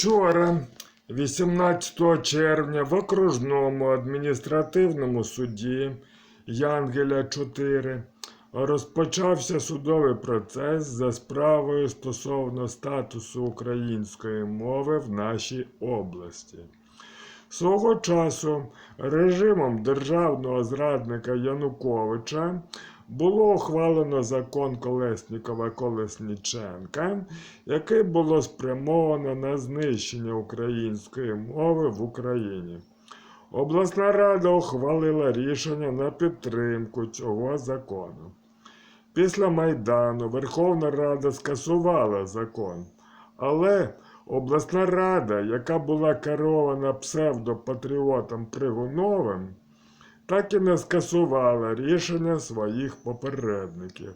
Вчора, 18 червня, в окружному адміністративному суді Янгеля 4 розпочався судовий процес за справою стосовно статусу української мови в нашій області. Свого часу режимом державного зрадника Януковича було ухвалено закон Колеснікова Колесніченка, який було спрямовано на знищення української мови в Україні. Обласна рада ухвалила рішення на підтримку цього закону. Після Майдану Верховна Рада скасувала закон, але обласна рада, яка була керована псевдопатріотом Пригуновим, так і не скасувала рішення своїх попередників.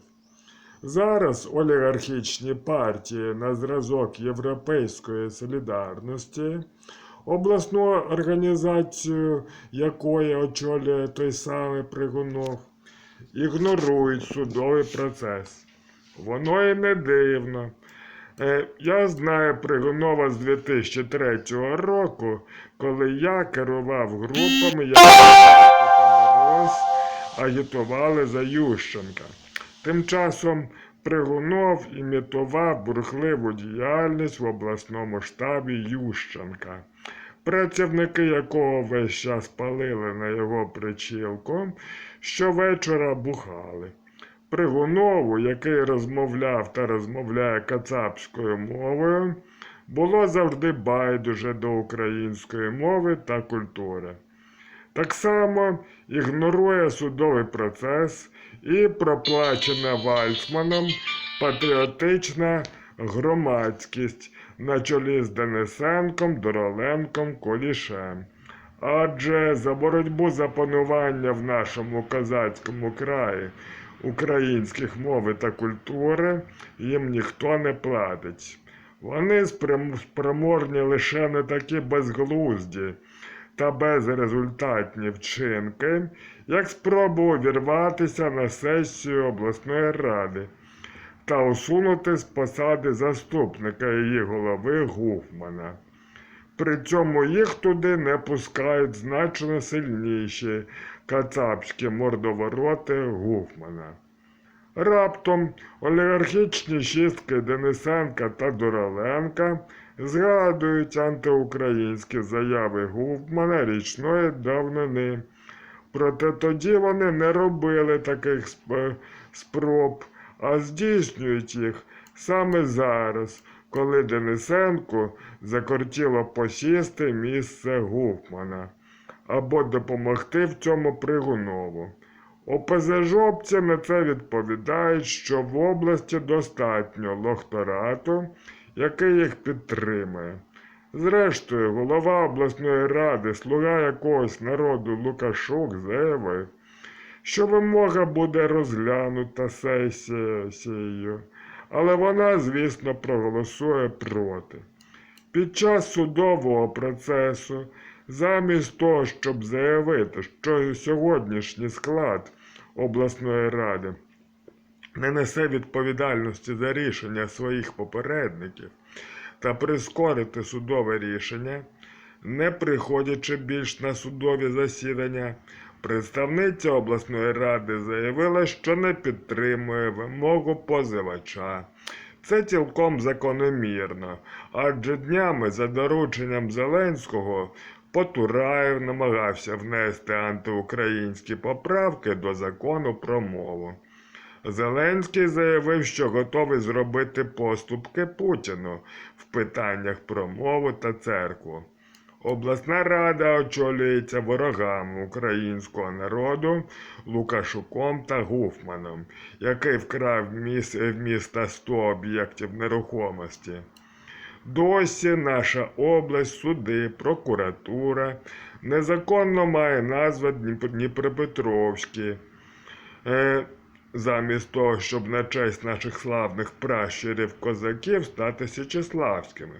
Зараз олігархічні партії на зразок Європейської солідарності, обласну організацію якої очолює той самий Пригунов, ігнорують судовий процес. Воно і не дивно. Е, Я знаю Пригунова з 2003 року, коли я керував групами, Мороз агітували за Ющенка. Тим часом Пригунов імітував бурхливу діяльність в обласному штабі Ющенка, працівники якого весь час палили на його причілку, щовечора бухали. Пригунову, який розмовляв та розмовляє кацапською мовою, було завжди байдуже до української мови та культури. Так само ігнорує судовий процес і проплачена Вальцманом патріотична громадськість на чолі з Денисенком, Дороленком, Колішем. Адже за боротьбу за панування в нашому козацькому краї українських мови та культури їм ніхто не платить. Вони спрям- спроможні лише не такі безглузді та безрезультатні вчинки, як спроба увірватися на сесію обласної ради та усунути з посади заступника її голови Гуфмана. При цьому їх туди не пускають значно сильніші кацапські мордовороти Гуфмана. Раптом олігархічні шістки Денисенка та Дороленка згадують антиукраїнські заяви Гуфмана річної давнини. Проте тоді вони не робили таких сп- спроб, а здійснюють їх саме зараз, коли Денисенку закортіло посісти місце Гуфмана або допомогти в цьому Пригунову. ОПЗЖовці на це відповідають, що в області достатньо лохторату, який їх підтримує. Зрештою, голова обласної ради, слуга якогось народу Лукашук заявив, що вимога буде розглянута сесією, але вона, звісно, проголосує проти. Під час судового процесу, замість того, щоб заявити, що сьогоднішній склад обласної ради не несе відповідальності за рішення своїх попередників та прискорити судове рішення, не приходячи більш на судові засідання, представниця обласної ради заявила, що не підтримує вимогу позивача. Це цілком закономірно, адже днями за дорученням Зеленського Потураєв намагався внести антиукраїнські поправки до закону про мову. Зеленський заявив, що готовий зробити поступки Путіну в питаннях про мову та церкву. Обласна рада очолюється ворогами українського народу Лукашуком та Гуфманом, який вкрав в міста 100 об'єктів нерухомості. Досі наша область, суди, прокуратура незаконно має назву Дніп- Дніпропетровський. Е, замість того, щоб на честь наших славних пращурів козаків стати Січеславськими.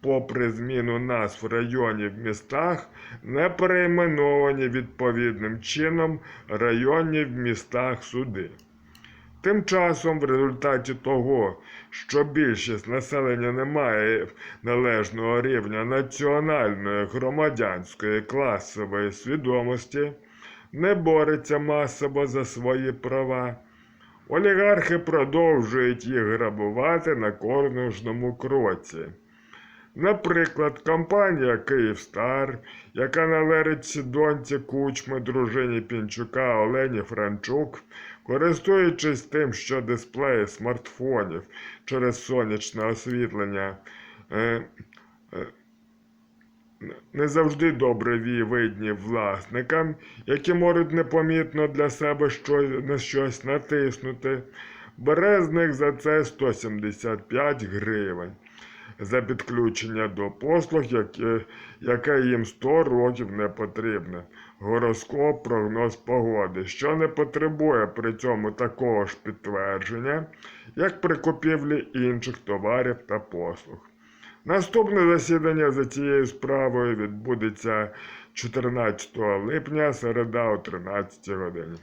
Попри зміну назв районів в містах, не перейменовані відповідним чином районні в містах суди. Тим часом, в результаті того, що більшість населення не має належного рівня національної, громадянської, класової свідомості, не бореться масово за свої права, олігархи продовжують їх грабувати на кожному кроці. Наприклад, компанія Київстар, яка належить доньці Кучми, дружині Пінчука Олені Франчук, користуючись тим, що дисплеї смартфонів через сонячне освітлення е, е, не завжди добре видні власникам, які можуть непомітно для себе щось, на щось натиснути, бере з них за це 175 гривень за підключення до послуг, яке, яке їм 100 років не потрібне. Гороскоп, прогноз погоди, що не потребує при цьому такого ж підтвердження, як при купівлі інших товарів та послуг. Наступне засідання за цією справою відбудеться 14 липня, середа о 13 годині.